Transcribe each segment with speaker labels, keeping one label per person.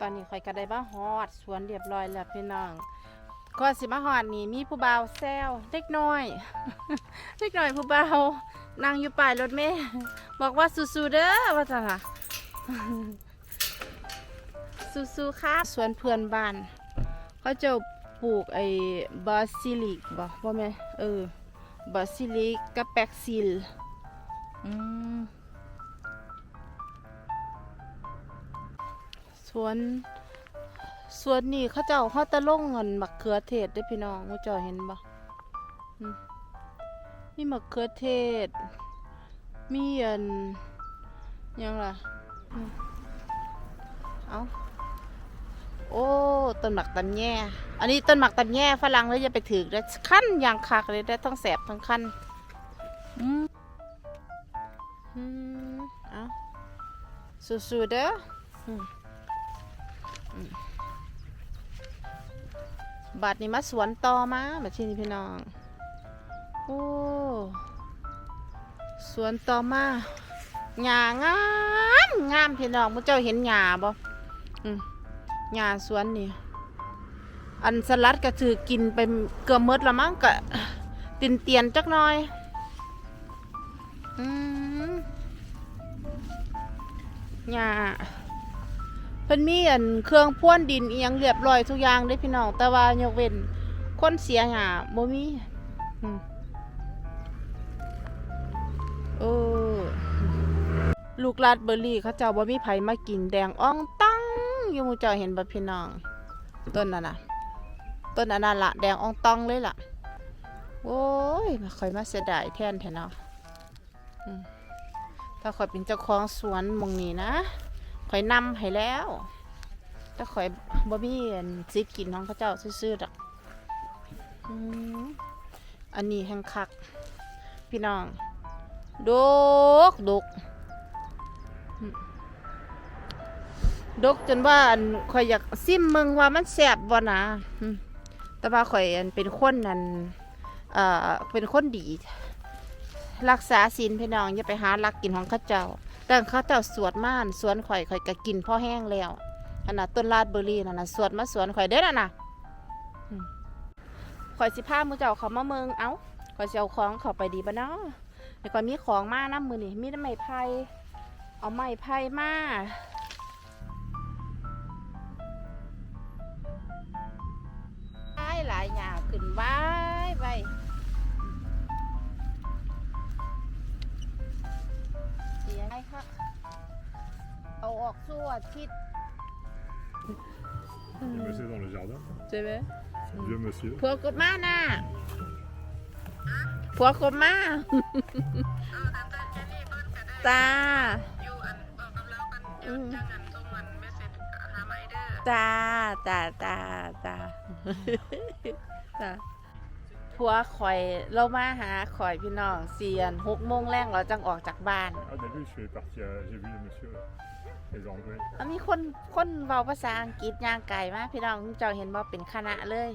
Speaker 1: ตอนนี้ข่อยก็ได้มาฮอดสวนเรียบร้อยแล้วพี่น้องก่อนสิมาฮอดนี่มีผู้บ่าวแซวเล็กน้อย เล็กน้อยผู้บ่าวนั่งอยู่ป้ายรถเมล์บอกว่าสู้ๆเด้อว่าจังล่ะสู้ๆค่ะสวนเพื่อนบ้านเขาจะปลูกไอ้บาซิลิกบ่ว่าแม่เออบาซิลิกกับแปกซิลอืม สวนสวนนี่เขาเจ้าเขาตะลงเงินมะเขือเทศได้พี่น้องเขาเจ้าเห็นบ่มมีมะเขือเทศ มีอันยังล่ะอืมเอาโอ้ต้นหมักตันแย่ อันนี้ต้นหมักตันแย่ฝรั่งเลยจะไปถือได้ขั้นอย่างคักเลยได้ทั้งแสบทั้งคันอืมอืมเอาสู้ๆเด้ออืม บัดนี้มาสวนต่อมาแบบที่นี่พี่น้อง โอ้สวนต่อมาหญ้างามงามพี่น้องมุเจ้าเห็นหญ้าบ่อืมหญ้าสวนนี่ อันสลัดก็ถือกินไปเกือบมดละมั้งก็ตินเตียนจักหน่อย อืมหญ้า เพิ่นมีอันเครื่องพ่วนดินเอียงเรียบร้อยทุกอย่างเด้พี่น้องแต่ว่ายกเว้นคนเสียหาบ่มีเออลูกลาดเบอร์รี่เขาเจ้าบ่มีไผมากินแดงอ่องตั้งอยู่หมูเจ้าเห็นบ่พี่น้อง ต้นนั่นน่ะต้นอันนั้นละแดงอ่องตองเลยล่ะ โอ้ยมาคอยมาเสียดายแทนแทนเนาะอืมถ้าคอยเป็นเจ้าของสวนมองนี้นะ คอยนำให้แล้วถ้าคอยบ่มีอันสิกินของเขาเจ้าซื่อๆดอกอืมอันนี้แห่งคัก พี่น้องดกดกดกจนว่าอันข่อยอยากซิมมึงว่ามันแซ่บบ่นะแต่ว่าข่อยอันเป็นคนนั่นเอ่อเป็นคนดี รักษาศีลพี่น้องอย่าไปหาลักกินของข้าเจ้า แต่เขาเจ้าสวดม่านสวนข่อยข่อยก็กินพ่อแห้งแล้วอันน่ะต้นลาดเบอร์รี่นั่นน่ะสวดมาสวนข่อยเด้อน่ะน่ะข่อยสิพามือเจ้าเขามาเมืองเอ้าข่อยสิเอาของเขาไปดีบ่เนาะเดี๋ยวก่อนมีของมานํมือนี่มีไม้ไผ่เอาไม้ไผ่มาหลายหลายหยาขึ้นไว้ไว้ เสียงไอ้ค่ะเอาออกสู้อาทิตย์
Speaker 2: Le monsieur dans le jardin,
Speaker 1: ใช่ไหม
Speaker 2: c'est un vieux monsieur.
Speaker 1: ผัวกบมาน่ะผัวกบมาตา
Speaker 3: อยู่อันบอกกับเรากันเดี๋ยว
Speaker 1: อืม
Speaker 3: จังอันส่งอันเมสเซจหาไมเดอร์
Speaker 1: ตาตาตาตาตา ผัวข่อยเรามาหาข่อยพี่น้องเสียนหกโมงแรงเราจังออกจากบ้าน
Speaker 2: Ah, t'as vu, je suis parti à... J'ai vu le monsieur, là, les Anglais.
Speaker 1: อันนี้คนคนเว้าภาษาอังกฤษย่างไก่มาพี่น้องเจ้าเห็นบ่เป็นคณะเลย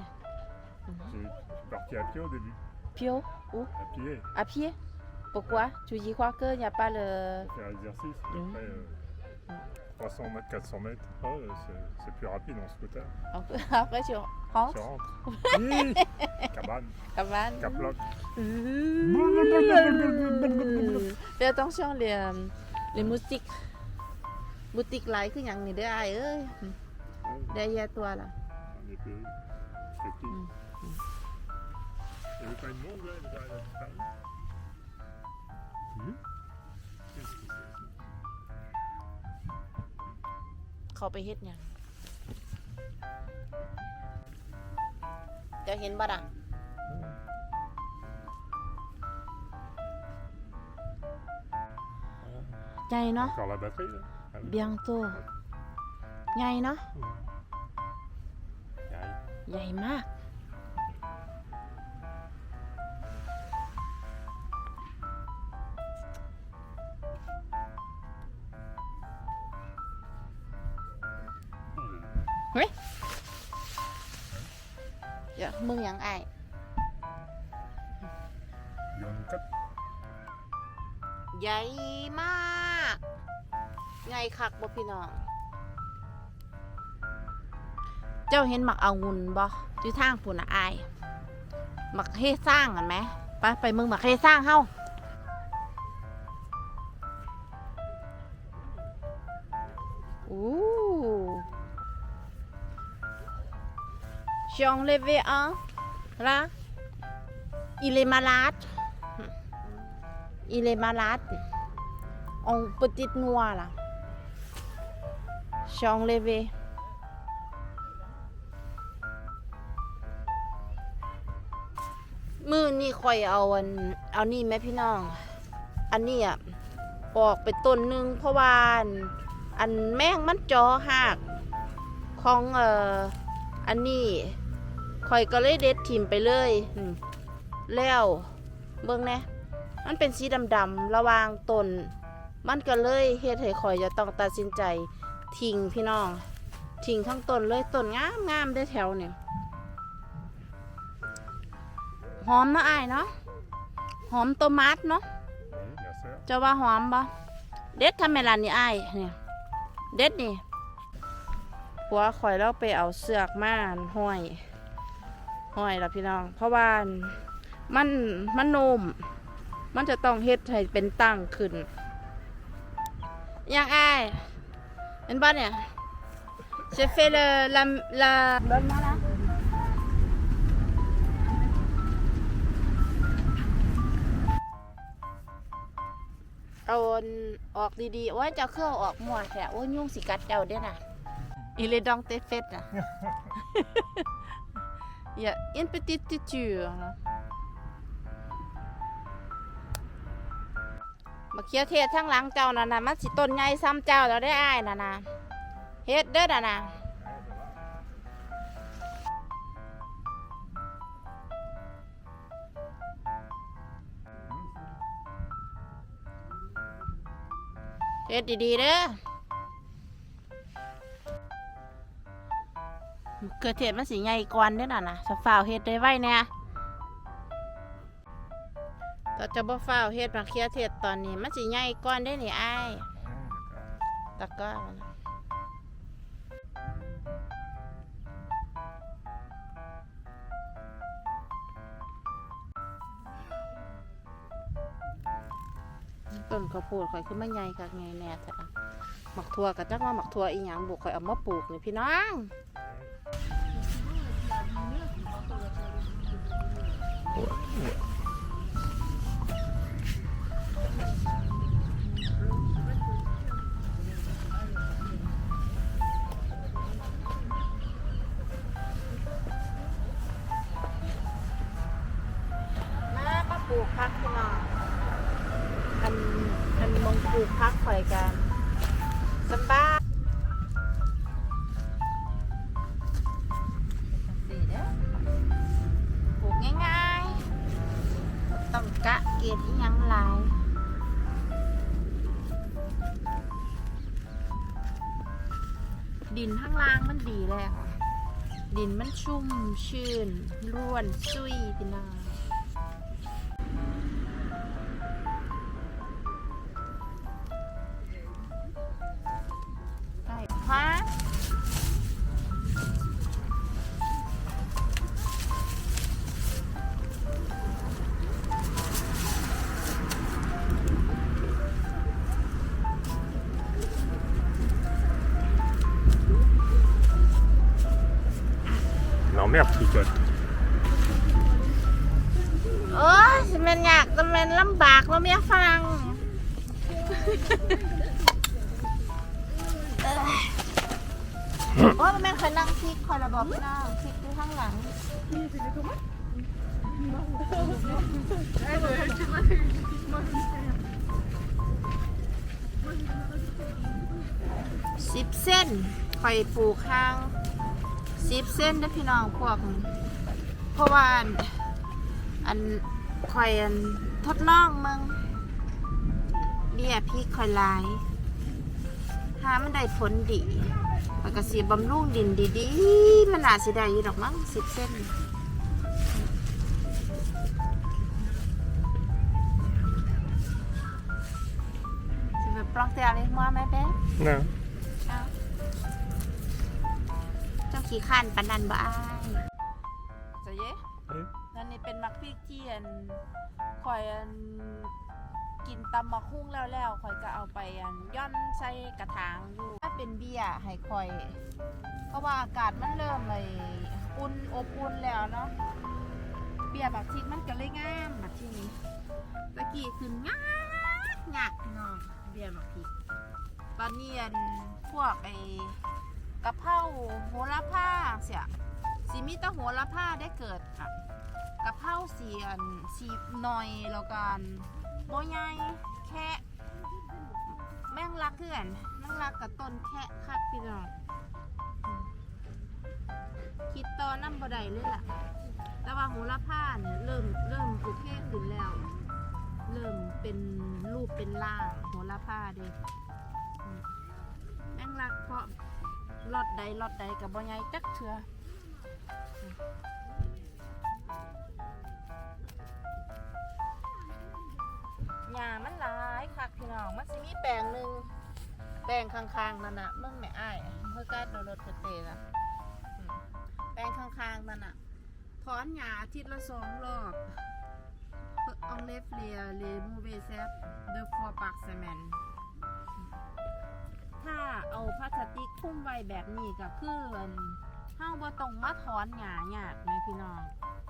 Speaker 2: J'ai- Je suis parti à pied au début,
Speaker 1: เพียวอู้
Speaker 2: à pied,
Speaker 1: à pied pourquoi tu y crois que y a pas le
Speaker 2: pour faire l'exercice. Et
Speaker 1: Mhm.
Speaker 2: après, euh, 300 mètres, 400 mètres, oh, euh, c'est- c'est plus rapide en scooter.
Speaker 1: après tu rentres
Speaker 2: Tu rentres. Oui Cabane,
Speaker 1: กลับบ้าน
Speaker 2: Caploc.
Speaker 1: fais attention les euh, les moustiques moustiques หลายคือหยังนี่เด้ออ้ายเอ้ย
Speaker 2: Ouais,
Speaker 1: ได้แย่ตัวล่ะ
Speaker 2: on est payé. C'est petit.
Speaker 1: Mhm.
Speaker 2: Il n'y avait pas une montre, là, elle a disparu.
Speaker 1: เขาไปเฮ็ดหยังเจะเห็นบ่ล่ะใหญ่เนาะ
Speaker 2: Encore la batterie, là Ah oui.
Speaker 1: bientôt ใหญ่เนาะ
Speaker 2: Aïe.
Speaker 1: ใหญ่มาก เฮ้ยเดี๋ยวมึงหยังไอาย
Speaker 2: Il y en a quatre.
Speaker 1: ใหญ่มากใหญ่คักบ่พี่น้อง เจ้าเห็นหมักเอางุนบ่อยู่ทางพุ่นน่ะอายหมักเฮสร้างกันไหมไปไปเมืองหมักเฮสร้างเฮาอู้ J'ai enlevé un. Là. Il est malade. Il est malade. En petite noix là. J'ai enlevé. มือนี่ข่อยเอาอันเอานี่ไหมพี่น้องอันนี้อะออกไปต้นหนึ่งเพราะว่าอันอันแม่งมันจอหักของเอ่ออันนี้ ข่อยก็เลยเด็ดถิ่มไปเลยอืมแล้วเบิ่งแหน่มันเป็นสีดำๆระหวางต้นมันก็เลยเฮ็ดให้ข่อยจะต้องตัดสินใจทิ้งพี่น้องทิ้งทั้งต้นเลยต้นงามงามๆได้อแถวเนี่ยหอมเนาะอ้ายเนาะหอมตัวมัดเนาะ
Speaker 2: Oui, bien sûr.
Speaker 1: จะว่าหอมบ่เด็ดทำไมล่ะนี่อ้ายเนี่ยเด็ดนี่ผัวข่อยเราไปเอาเสือกมาห้อย ห้อยแล้วพี่น้อง เพราะว่ามันมันโนม มันจะต้องเฮ็ดให้เป็นตั้งขึ้นอย่างอ้ายเห็นบ่เนี่ย Je fais le la la Donne-moi là. เอาอันออกดีๆโอ้ยเจ้าเครื่องออกมั่วแท้โอ้ยยุ่งสิกัดเจ้าเด้อน่ะอีเลดองเตเฟสน่ะ อย่าอินปติติจูมาเคียวเทศทั้งหลังเจ้าน่ะนะมันสิต้นใหญ่ซ้ำเจ้าแล้วได้อ้ายน่ะนะเฮ็ดเด้อน่ะนะเฮ็ดดีๆเด้อ เขือเทศมันสิใหญ่กว่าเด้อน่ะนะจะฝ่าวเฮ็ดได้ไว้แน่ต่อจะบ่ฝ่าวเฮ็ดมะเขือเทศตอนนี้มันสิใหญ่กว่าได้นี่อ้ายตะกร้ามันต้นข้าวโพดข่อยขึ้นมาใหญ่กักไงแน่แท้ หมักทั่วกับจักว่าหมักทั่วอีหยังบุกข่อยเอามาปลูกนี่พี่น้องมามาปลูกพักพี่น้องอันอันมองปลูกพักข่อยกัน สำบายสิเด้อปลูกง่ายๆต้องกะเกียรติยังหลายดินข้างล่างมันดีแล้วดินมันชุ่ม ชื่น ร่วน ซุยพี่น้อ
Speaker 2: Non, merde, Tricot.
Speaker 1: โอ้ยสิแมันอยากจะมันลำบากแล้วเมียฝรั่งเอ้ยโอ้ยมันแม่นเคยนั่งพลิกคอยระบอกพี่น้องพลิกอยู่ข้างหลังสิบเส้นคอยปลูกข้าง สิบเส้นนะพี่น้องพวกเพราะว่าอันคอยอันทดลองมึงเบี้ยพี่คอยลายหามันได้ผลดีมันก็สีบำรุงดินดีๆมันอาจสิได้อยู่ดอกมั้งสิบเส้น Tu veux planter avec moi, ma belle
Speaker 2: Non.
Speaker 1: Ah. Tiens.
Speaker 4: ขี้ข้านปานนันบ่อาย
Speaker 1: จะเย้
Speaker 2: Oui.
Speaker 1: นั่นนี่เป็นมักพริกที่อันข่อยอันกินตำมักหุ้งแล้วแล้วข่อยก็เอาไปอันย่อนใส่กระถางอยู่ถ้าเป็นเบียร์ให้ข่อย เพราะว่าอากาศมันเริ่มเลยอุ่นอบอุ่นแล้วเนาะเบียร์บักทิกมันก็เลยงามบักทีนี้ตะกี้ขึ้นงากงากพี่น้องเบียร์บักทิกตอนนี้อันพวกไอ้ กะเพราโหระพาเสียสีมีตะโหระพาได้เกิดอะกะเพราเสีอันสีหน่อยแล้วกันบ่ใหญ่แค่แม่งรักเพื่อนแม่งรักกับต้นแค่คักพี่น้องคิดต่อน้ำบ่ได้เลยล่ะแต่ว่าโหระพาเนี่ยเริ่มเริ่มโอเคขึ้นแล้ว เริ่มเป็นรูปเป็นร่างโหระพาเด้แม่งรักเพราะ รอดใดรอดใดกับบ่ใหญ่จักเถื่อหญ้ามันหลายคักพี่น้อง มันสิมีแปลงหนึ่งแปลงข้างๆนั่นน่ะมึงแม่อ้ายเพื่อการโดนรถกระเตะนะแปลงข้างๆนั่นอะถอนหญ้าอาทิตย์ละสองรอบเออาเล็บเลียเลมูเวเซฟเดฟอร์ปักเซมน ถ้าเอาพลาสติกคลุ้มไว้แบบนี้ก็คืออันเฮาบ่ต้องมาถอนหญ้าหยากแม่พี่น้อง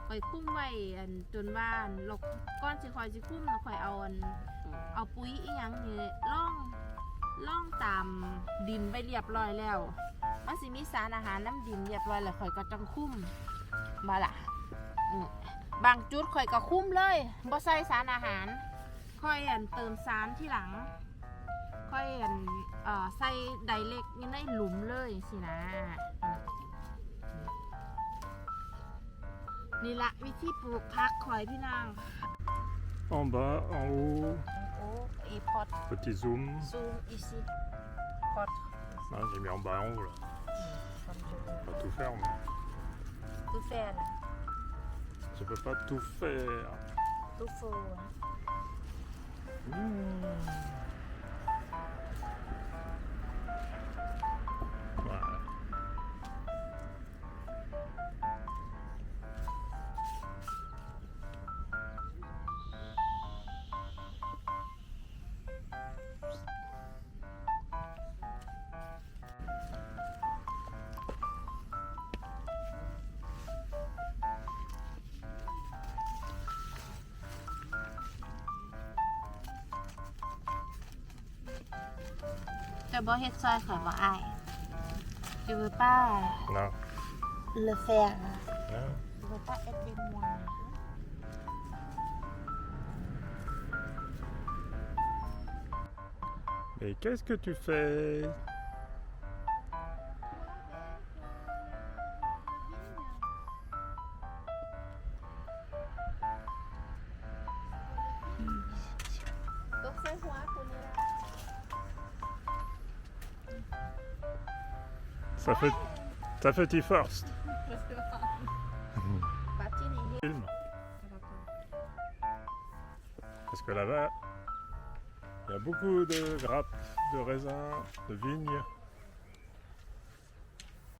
Speaker 1: คอยคลุ้มไว้อันจนว่าอันลกก้อนสิคอยสิคลุ้มแล้วคอยเอาอันเอาปุ๋ยอีหยังนี่ล่องล่องตามดินไปเรียบร้อยแล้ว มันสิมีสารอาหารน้ำดินเรียบร้อยแล้วข่อยก็จังคุ้มมาละอืมบางจุดข่อยก็คุ้มเลยบ่ใส่สารอาหาร ค่อยอันเติมสารที่หลัง ค่อยอัน เอ่อใส่ไดเล็กยังได้หลุมเลยสินะอืมนี่ละวิธีปลูกพักข่อยพี่นาง
Speaker 2: En bas, en haut,
Speaker 1: โอ้อีพอด
Speaker 2: petit zoom.
Speaker 1: ซูมอีซีพอด
Speaker 2: Ah, J'ai mis en bas, en haut là. Pas tout faire, mais
Speaker 1: ตู้แฟน
Speaker 2: je peux pas tout faire.
Speaker 1: ตู้โฟน Je veux pas ça, je veux pas. Je veux pas
Speaker 2: Non.
Speaker 1: le faire.
Speaker 2: Non.
Speaker 1: Je veux pas être des moi.
Speaker 2: Mais qu'est-ce que tu fais Ça fait, ça fait first. Film. Parce que là-bas, il y a beaucoup de grappes, de raisins, de vignes.